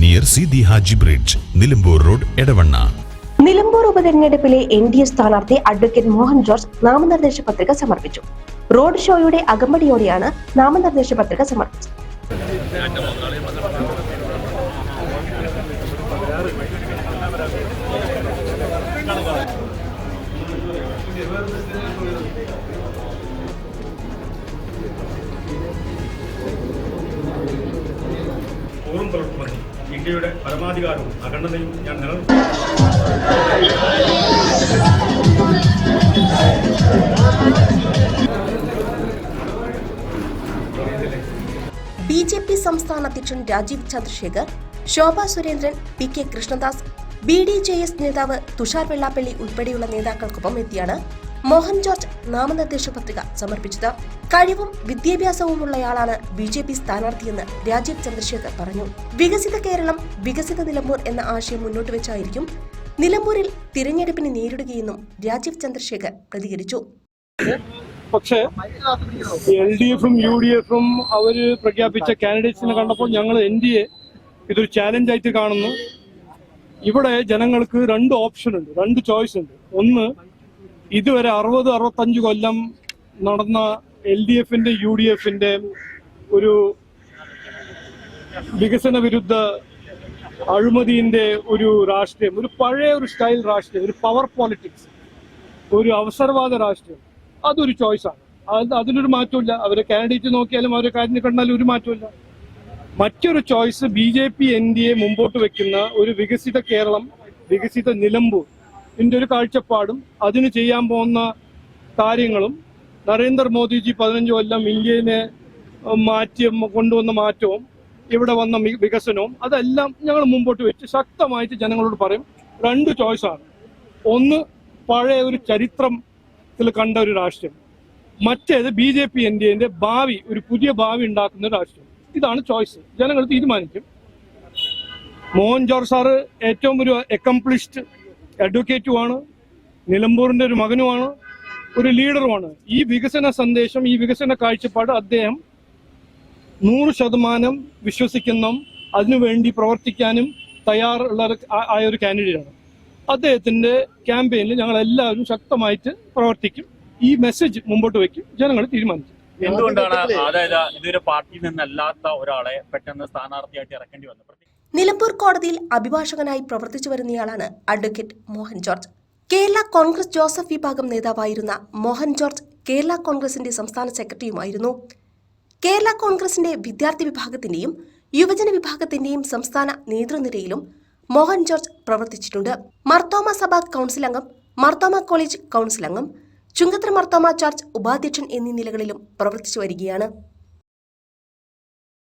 near Sidi Haji bridge Nilambur road Edavanna Nilambur ഉപതെരഞ്ഞെടുപ്പിലെ N D A സ്ഥാനാർത്ഥി advocate Mohan George നാമനിർദ്ദേശ പത്രിക സമർപ്പിച്ചു. Road ഷോയുടെ അകമ്പടിയോടെയാണ് നാമനിർദ്ദേശ പത്രിക സമർപ്പിച്ചത്. ഇന്ത്യയുടെ പരമാധികാരവും അഖണ്ഡതയും ഞാൻ ബി ജെ പി സംസ്ഥാന അധ്യക്ഷൻ Rajeev Chandrasekhar Shobha Surendran P K Krishnadas B D J S നേതാവ് തുഷാർ വെള്ളാപ്പള്ളി ഉൾപ്പെടെയുള്ള നേതാക്കൾക്കൊപ്പം എത്തിയാണ് മോഹൻ ജോർജ് നാമനിർദ്ദേശ പത്രിക സമർപ്പിച്ചത്. കഴിവും വിദ്യാഭ്യാസവുമുള്ളയാളാണ് ബി ജെ പി സ്ഥാനാർത്ഥിയെന്ന് രാജീവ് ചന്ദ്രശേഖർ പറഞ്ഞു. വികസിത കേരളം വികസിത നിലമ്പൂർ എന്ന ആശയം മുന്നോട്ട് വെച്ചായിരിക്കും നിലമ്പൂരിൽ തിരഞ്ഞെടുപ്പിനെ നേരിടുകയെന്നും രാജീവ് ചന്ദ്രശേഖർ പ്രതികരിച്ചു. പക്ഷേ എൽ ഡി എഫും യു ഡി എഫും അവർ പ്രഖ്യാപിച്ച കാൻഡിഡേറ്റ്സിനെ കണ്ടപ്പോൾ ഞങ്ങൾ എൻ ഡി എ ഇതൊരു ചാലഞ്ച് ആയിട്ട് കാണുന്നു. ഇവിടെ ജനങ്ങൾക്ക് രണ്ട് ഓപ്ഷൻ ഉണ്ട് രണ്ട് ചോയ്സ് ഉണ്ട്. ഒന്ന് ഇതുവരെ അറുപത് അറുപത്തഞ്ച് കൊല്ലം നടന്ന എൽ ഡി എഫിന്റെ യു ഡി എഫിന്റെ ഒരു വികസന വിരുദ്ധ അഴിമതിന്റെ ഒരു രാഷ്ട്രീയം ഒരു പഴയ ഒരു സ്റ്റൈൽ രാഷ്ട്രീയം ഒരു പവർ പോളിറ്റിക്സ് ഒരു അവസരവാദ രാഷ്ട്രീയം അതൊരു ചോയ്സാണ് അത് അതിനൊരു മാറ്റമില്ല അവരെ കാൻഡിഡേറ്റ് നോക്കിയാലും അവരെ കാര്യം കണ്ടാലും ഒരു മാറ്റമില്ല മറ്റൊരു choice B J P N D A മുമ്പോട്ട് വെക്കുന്ന ഒരു വികസിത കേരളം വികസിത നിലമ്പൂർ. ഇതിന്റെ ഒരു കാഴ്ചപ്പാടും അതിന് ചെയ്യാൻ പോകുന്ന കാര്യങ്ങളും നരേന്ദ്രമോദിജി പതിനഞ്ച് കൊല്ലം ഇന്ത്യനെ മാറ്റി കൊണ്ടുവന്ന മാറ്റവും ഇവിടെ വന്ന വികസനവും അതെല്ലാം ഞങ്ങൾ മുമ്പോട്ട് വെച്ച് ശക്തമായിട്ട് ജനങ്ങളോട് പറയും. രണ്ട് ചോയ്സാണ് ഒന്ന് പഴയ ഒരു ചരിത്രത്തിൽ കണ്ട ഒരു രാഷ്ട്രീയം. മറ്റേത് B J P N D ഭാവി ഒരു പുതിയ ഭാവി ഉണ്ടാക്കുന്ന രാഷ്ട്രീയം. ഇതാണ് ചോയ്സ് ജനങ്ങൾ തീരുമാനിക്കും. മോഹൻ ജോർജ് സാറ് ഏറ്റവും ഒരു അക്കംപ്ലിഷ്ഡ് അഡ്വക്കേറ്റുമാണ് നിലമ്പൂരിന്റെ ഒരു മകനുമാണ് ഒരു ലീഡറുമാണ്. ഈ വികസന സന്ദേശം ഈ വികസന കാഴ്ചപ്പാട് അദ്ദേഹം നൂറ് ശതമാനം വിശ്വസിക്കുന്ന. അതിനുവേണ്ടി പ്രവർത്തിക്കാനും തയ്യാറുള്ള ആയ ഒരു കാൻഡിഡേറ്റാണ് അദ്ദേഹത്തിന്റെ ക്യാമ്പയിനിൽ ഞങ്ങൾ എല്ലാവരും ശക്തമായിട്ട് പ്രവർത്തിക്കും. ഈ മെസ്സേജ് മുമ്പോട്ട് വയ്ക്കും. ജനങ്ങൾ തീരുമാനിക്കും. എന്തുകൊണ്ടാണ് അതായത് ഇതൊരു പാർട്ടിയിൽ നിന്നല്ലാത്ത ഒരാളെ പെട്ടെന്ന് സ്ഥാനാർത്ഥിയായിട്ട് ഇറക്കേണ്ടി വന്നത്? നിലമ്പൂർ കോടതിയിൽ അഭിഭാഷകനായി പ്രവർത്തിച്ചു വരുന്നയാളാണ് advocate Mohan George. Kerala Congress Joseph വിഭാഗം നേതാവായിരുന്ന മോഹൻ ജോർജ് കേരള കോൺഗ്രസിന്റെ സംസ്ഥാന സെക്രട്ടറിയുമായിരുന്നു. കേരള കോൺഗ്രസിന്റെ വിദ്യാർത്ഥി വിഭാഗത്തിന്റെയും യുവജന വിഭാഗത്തിന്റെയും സംസ്ഥാന നേതൃനിരയിലും മോഹൻ ജോർജ് പ്രവർത്തിച്ചിട്ടുണ്ട്. മർത്തോമ സഭ കൗൺസിൽ അംഗം മർത്തോമ കോളേജ് കൗൺസിൽ അംഗം ചുങ്കത്ര മർത്തോമ ചർച്ച് ഉപാധ്യക്ഷൻ എന്നീ നിലകളിലും പ്രവർത്തിച്ചു വരികയാണ്.